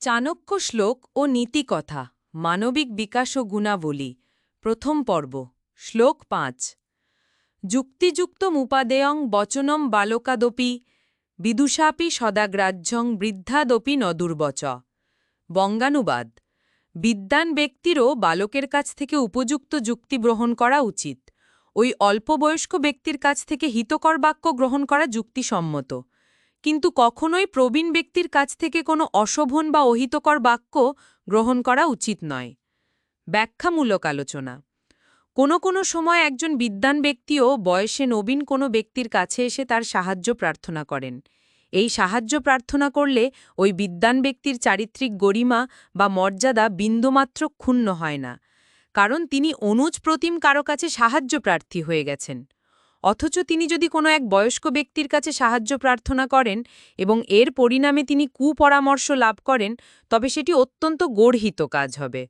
চাণক্য শ্লোক ও নীতিকথা, মানবিক বিকাশ ও গুণাবলী, প্রথম পর্ব, শ্লোক পাঁচ। যুক্তিযুক্তমুপাদেয়ং বচনম বালকাদপি, বিদুষাপি সদাগ্রাহ্যং বৃদ্ধাদপি নদুর্বচ। বঙ্গানুবাদ বিদ্যান ব্যক্তিরও বালকের কাছ থেকে উপযুক্ত যুক্তি গ্রহণ করা উচিত। ওই অল্পবয়স্ক ব্যক্তির কাছ থেকে হিতকর বাক্য গ্রহণ করা যুক্তিসম্মত। কিন্তু কখনোই প্রবীণ ব্যক্তির কাছ থেকে কোনো অশোভন বা অহিতকর বাক্য গ্রহণ করা উচিত নয়। ব্যাখ্যামূলক আলোচনা। কোনো কোনো সময় একজন বিদ্বান ব্যক্তিও বয়সে নবীন কোনো ব্যক্তির কাছে এসে তার সাহায্য প্রার্থনা করেন। এই সাহায্য প্রার্থনা করলে ওই বিদ্বান ব্যক্তির চারিত্রিক গরিমা বা মর্যাদা বিন্দুমাত্র ক্ষুণ্ণ হয় না। কারণ তিনি অনুজ প্রতিম কারও কাছে সাহায্য প্রার্থী হয়ে গেছেন। অথচ তিনি যদি কোনো এক বয়স্ক ব্যক্তির কাছে সাহায্য প্রার্থনা করেন এবং এর পরিণামে তিনি কুপরামর্শ লাভ করেন, তবে সেটি অত্যন্ত গর্হিত কাজ হবে।